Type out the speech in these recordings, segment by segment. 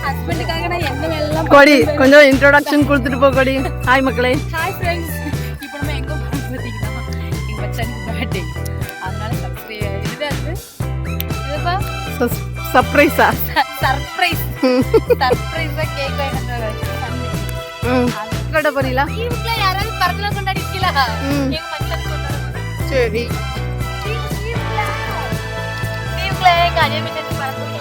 ஹஸ்பண்டுக்காக நான் என்ன வேலைலாம் கொடி கொஞ்சம் இன்ட்ரோடக்ஷன் கொடுத்துட்டு போ கொடி. ஹாய் மக்களே. ஹாய் ஃப்ரெண்ட்ஸ் இப்போ நம்ம எங்கே பார்த்தீங்கன்னா எங்கள் மச்சானுக்கு பர்த்டே அதனால சப்ஸ்கிரைப் இது அது இதுப்பா சர்ப்ரைஸா சர்ப்ரைஸ் சர்ப்ரைஸாக கேக் வாங்கிட்டு ம் கட்ட போறீங்களா லீவுக்குள்ள யாராவது பிறந்தநாள் கொண்டாடி இருக்கீங்களா ம். எங்க மச்சான் கொண்டாடுவோம் சரி லீவுக்குள்ள எங்க அஜய் மச்சான் பிறந்தநாள்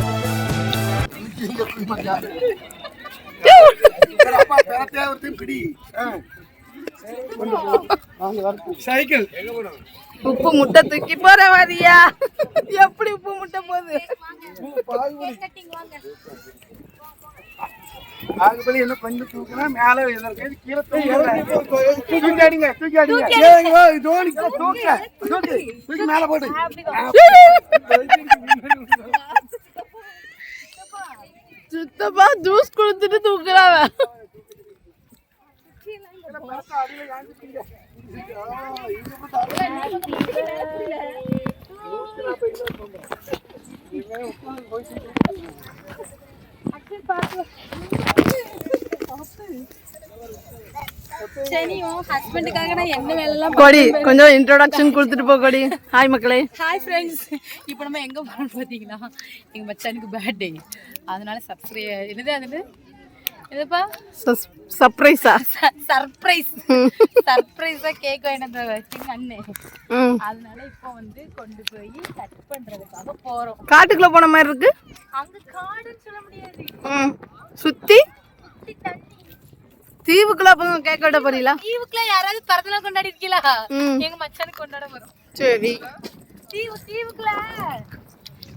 சைக்கிள் உப்பு முட்டை தூக்கி போற வாதியா? எப்படி உப்பு முட்டை போகுது? கட்டிங் வாங்க ஆகுபடி என்ன கொஞ்சம் தூக்குனா மேல எதற்கு கீழே தூக்கி அடிங்க தூக்கி அடிங்க. ஏங்க தோனி தூக்க தூக்கு தூக்கி மேல போடு. சுத்தமா ஜூஸ் கொடுத்துட்டு தூக்குறாவ. கொடி கொஞ்சம் இன்ட்ரோடக்ஷன் கொடுத்துட்டு போ கொடி. ஹாய் மக்களே. ஹாய் ஃப்ரெண்ட்ஸ் இப்போ நம்ம எங்கே போகிறோம் பார்த்தீங்கன்னா எங்கள் மச்சானுக்கு பர்த்டே அதனால சப்ஸ்கிரைப் என்னது அது இதுப்பா சர்ப்ரைஸா சர்ப்ரைஸ் சர்ப்ரைஸாக கேக் வாங்கிட்டு அண்ணன் ம் அதனால இப்போ வந்து கொண்டு போய் கட் பண்ணுறதுக்காக போகிறோம் காட்டுக்குள்ள போன மாதிரி இருக்கு அங்கே காடுன்னு சொல்ல முடியாது ம் சுத்தி தீவுக்குள்ள அப்போ கேக் வெட்ட போறீங்களா தீவுக்குள்ள யாராவது பிறந்தநாள் கொண்டாடி இருக்கீங்களா எங்க மச்சானுக்கு கொண்டாட வரும் சரி தீவு தீவுக்குள்ள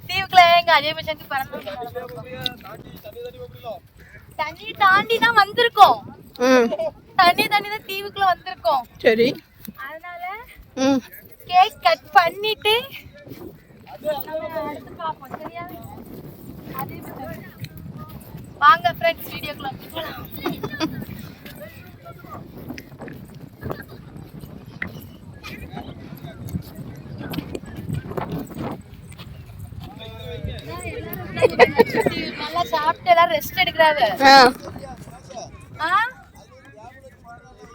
தீவுக்குள்ள எங்க அஜய் மச்சானுக்கு பிறந்தநாள் கொண்டாட வரும். தண்ணி தாண்டி தான் வந்திருக்கோம். தண்ணி தாண்டி தான் தீவுக்குள்ள வந்திருக்கோம். சரி. அதனால கேக் கட் பண்ணிட்டு. வாங்க ஃப்ரெண்ட்ஸ் வீடியோக்குள்ள போகலாம் சாப்பிட்டு எல்லாம் ரெஸ்ட் எடுக்கிறாங்க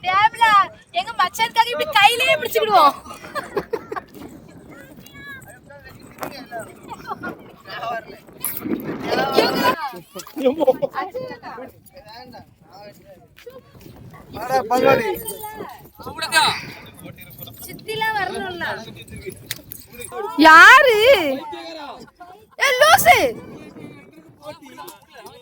டேபிளா எங்க மச்சானுக்காக இப்படி கையிலேயே பிடிச்சுக்கிடுவோம். சித்திலாம் வரணும்ல. யாரு?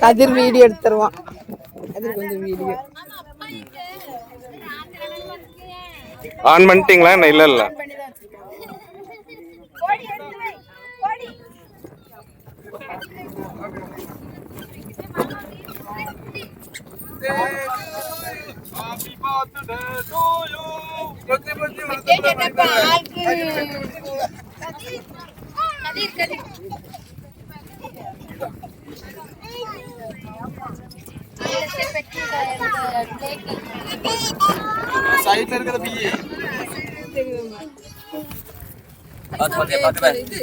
கதிர் வீடியோ எடுத்துருவான். கதிர் கொஞ்சம் வீடியோ. ஆன் பண்ணிட்டீங்களா? என்ன இல்ல இல்ல. சைடுல இருக்கிற பிஏ இது.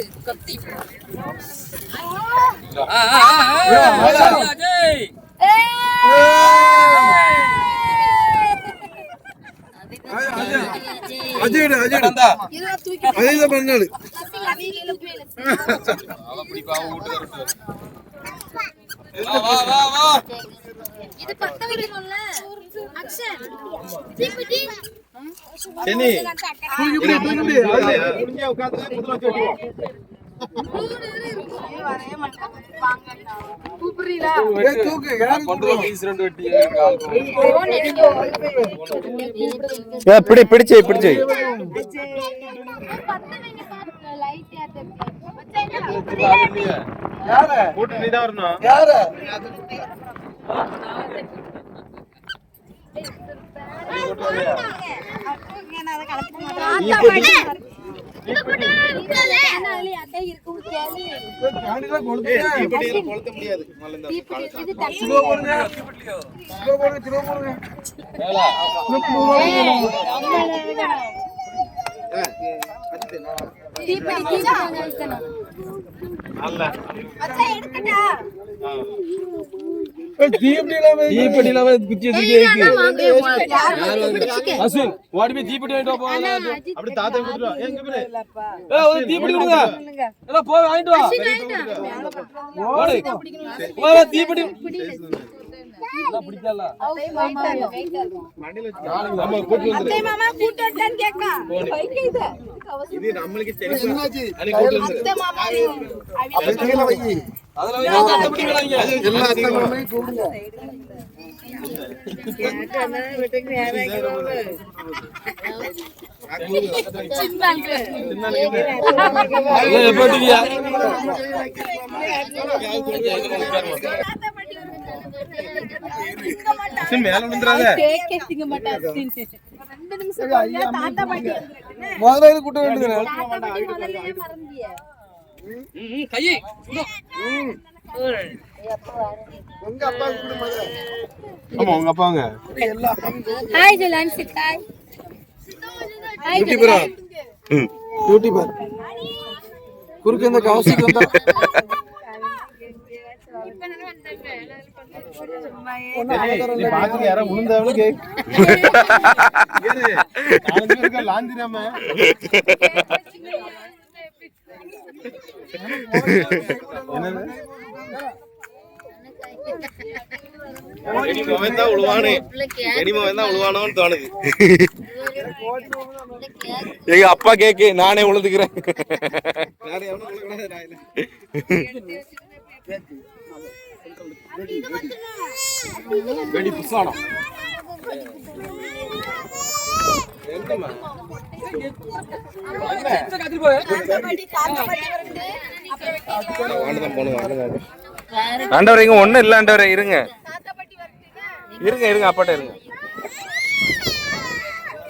அஜய், வெட்டுவோம். யாரு ஏ, பிடி பிடிச்சு பிடிச்சு. கிலோ போடுங்க கிலோ போடுங்க கிலோ தீப்பெட்டி இல்லாம குச்சி வச்சிருக்கே அசுன் ஓடி போய் தீப்பெட்டி வாங்கிட்டு வா போ அப்படி தாத்தா கொடுத்துட்டு வா எங்க பேரு. ஏய் ஒரு தீப்பெட்டி கொடுங்க. எல்லாம் போய் வாங்கிட்டு வா. ஓடு வா, தீப்பெட்டி. எல்லாம் பிடிக்கல ஆமா கூட்டி வந்து மாமா கூட்டு வச்சான்னு கேக்கா? இது. நம்மளுக்கு தெரியும் என்னாச்சு அன்னைக்கு கூட்டி வந்து அத்தை மாமா அதை கையில வை. அதுல வந்து அந்த தீப்பெட்டி வேணாங்க எல்லா அத்தங்களுமே கூடுங்க எல்லாம் எப்ப விட்டுவியா மேல விழுந்துறாத கேக்கே திங்க மாட்டா ரெண்டு நிமிஷம் போறியா, தாத்தா பாட்டி வந்துருக்குன்னு. முதல்ல கூட்ட வேண்டியது. கையை உங்க அப்பா கூட முதல்ல. ஆமா உங்க அப்பாங்க. எல்லா ஹாய் ஜலான் சித்தாய் ஹாய் டியூட்டி பார் குறுக்கு இந்த கவசிக்கு வந்தா. எங்க அப்பா கேக்கு நானே உழுதுக்கிறேன் வெடி புஸ்வானம் ஆண்டவர் இங்க ஒண்ணும் இல்ல ஆண்டவரே இருங்க இருங்க இருங்க அப்பாட்ட இருங்க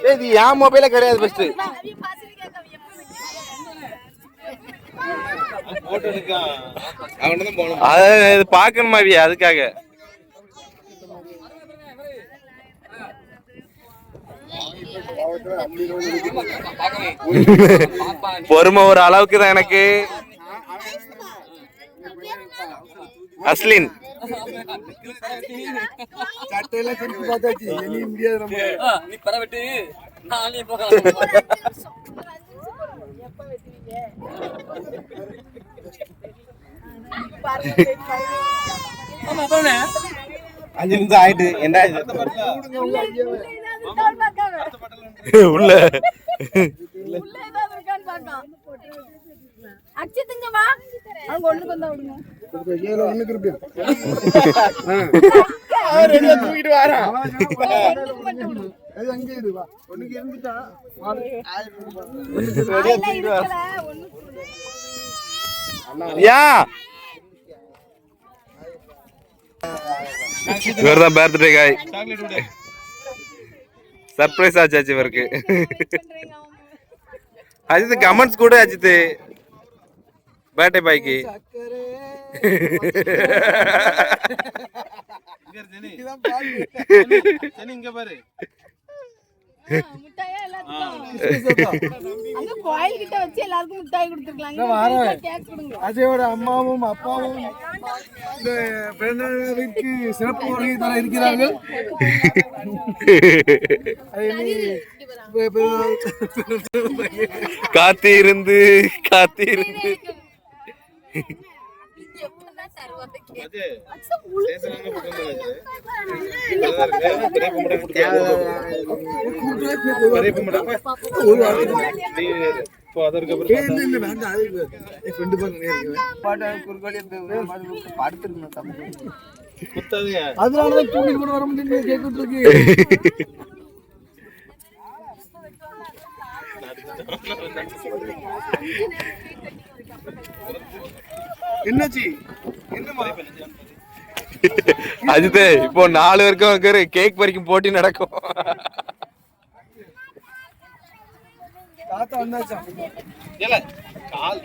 ஏய், இது என் மொபைல கிடையாது ஃபர்ஸ்ட் போட்டோ எடுக்கான் அவன் தான் போகணும் அத இது பாக்கணுமா வி அதுக்காக? பொறுமை ஒரு அளவுக்கு தான் எனக்கு. அஸ்லின். சட்டையெல்லாம் திருப்பி பார்த்தாச்சு. இனி முடியாது நம்ம. நீ பரவட்டு நானே அஞ்சு நிமிஷம் ஆயிட்டு என்ன உள்ள. அவங்க ஒண்ணுக்கு வந்தா விடுங்க. ஒண்ணுக்கு இருப்பியா தூக்கிட்டு அங்கே ஒண்ணுக்கு இருந்துட்டா ஒண்ணுக்கு யா இவர் தான் பர்த்டே காய் சர்ப்ரைஸ் ஆச்சு இவருக்கு. அஜித் கமெண்ட்ஸ் கூட அஜித் பர்த்டே பாய்க்கு இங்க பாரு. அங்க கோயில் கிட்ட வச்சு எல்லாருக்கும் மிட்டாய் கொடுத்துருக்கலாம். இங்க நான் வரேன். வீட்டுல கேக் கொடுங்க. அஜயோட அம்மாவும் அப்பாவும் இந்த பிறந்தநாளுக்கு சிறப்பு வருகை தர இருக்கிறார்கள் காத்திருந்து காத்திருந்து அதனாலதான் தூக்கிட்டு கூட வர கேட்கிட்டு இருக்கு என்னாச்சு? என்னமா அஜித் இப்போ நாலு பேருக்கும் கேக் பறிக்கும் போட்டி நடக்கும். தாத்தா வந்தாச்சா? இல்ல கால்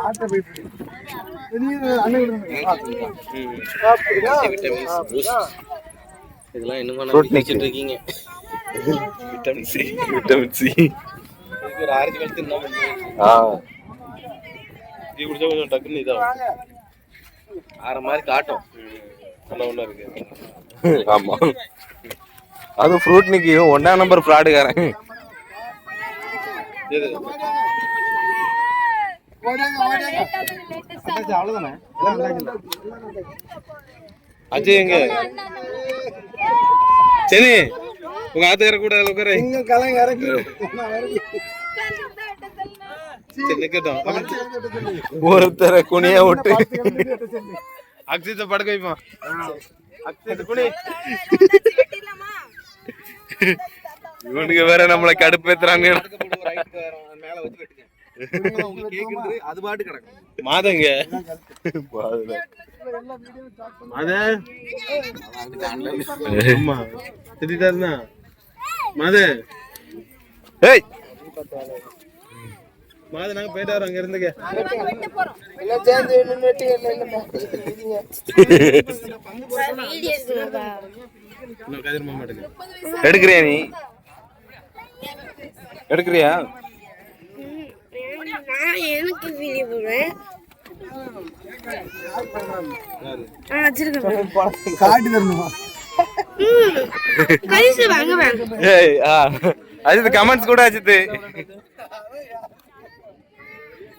ஆட்ட போயிட்டு இதெல்லாம் mix. வச்சிட்டு இருக்கீங்க விட்டமின் சி விட்டமின் சி ஒரு ஆரஞ்சு என்ன பண்ணுறீங்க ஆ. டீ குடிச்சா கொஞ்சம் டக்குன்னு இதாகும். ஆற மாதிரி காட்டும். ஒன்றா ஒன்றா இருக்கு. ஆமா. அது ஃப்ரூட் நிக்கி ஒன்னா நம்பர் ஃப்ராடுக்காரன் எது? அஜய் எங்க? சரி உங்க ஆத்துக்கார கூட உட்கார. இங்க கலங்க இறக்கி. ஒருத்தரை குனிய விட்டு. அக்ஷித்தை படுக்க வைப்பான் அக்ஷித்தை குனி. இவனுக்கு வேற நம்மளை கடுப்பேத்துறாங்க. மேல வச்சு அது பாட்டு கிடக்கும். மாதங்க. மாத. ஆமா திட்டாருனா மாத. ஏய். மாத நாங்க போயிட்டு வரோம் அங்க எடுங்க எடுக்கிறியா நீ? எடுக்கிறியா? நான் எனக்கு வீடியோ போடுவேன் யாரு ஆ வச்சிருக்கேன் காட்டி தரணுமா? கரிசு வாங்க வாங்க. ஏய் ஆ. அஜித் கமெண்ட்ஸ் கூட அஜித்.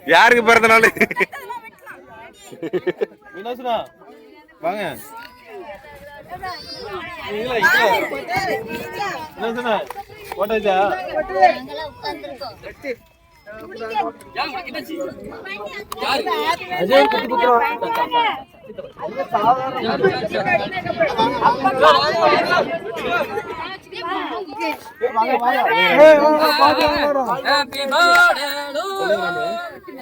யாருக்கு பிறந்த நாள்? வாங்க. இல்ல இல்ல வினோசனா போட்டாச்சா ஏய், வா, வா, பாத்து வாங்க, வரோம். ஏய், நான் கொடுத்துறேன், அவங்க வெட்டி கொடுங்க. யாராவது கையில வைக்கணும். ஏய், ஏய். Happy birthday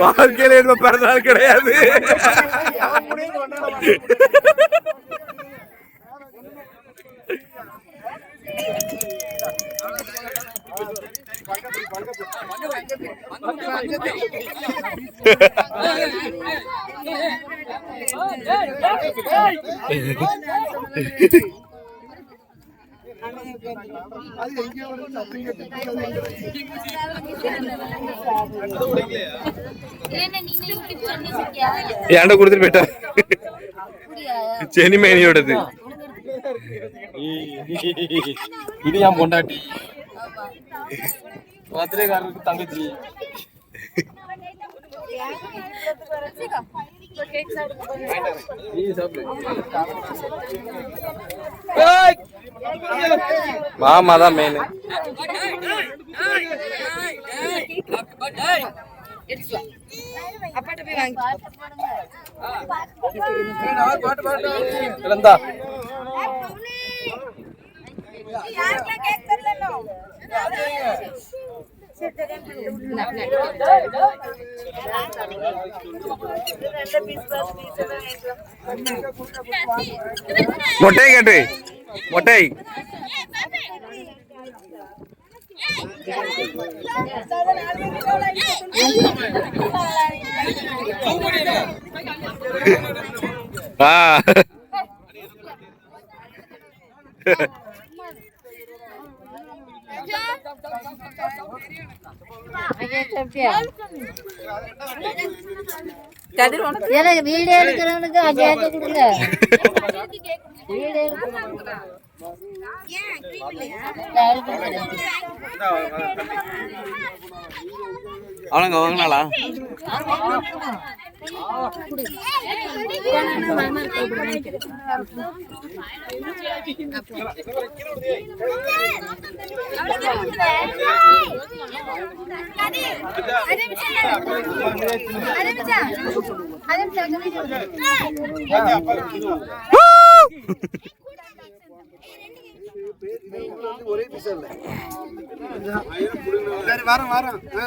வாழ்க்கையில என்ன பிறந்த நாள் கிடையாது அது எங்கேயோ ஒரு சத்தம் கேட்டு ஏன்டா கொடுத்துட்டு போயிட்டா செனிமேனியோடது இது என் பொண்டாட்டி. பத்திரிகாரருக்கு தங்கச்சி. சாப்பிடு ஏய்! மாமா தான் மெயின் இழந்தா மொட்டை கேட்டு. மொட்டை ஆ வீடியோ எடுக்கிறவனுக்கு கேட்க கொடுங்க. வீடியோ வாங்கினாலா அவனுங்க ஒரே இல்ல சரி வரேன் வரேன் ஆ.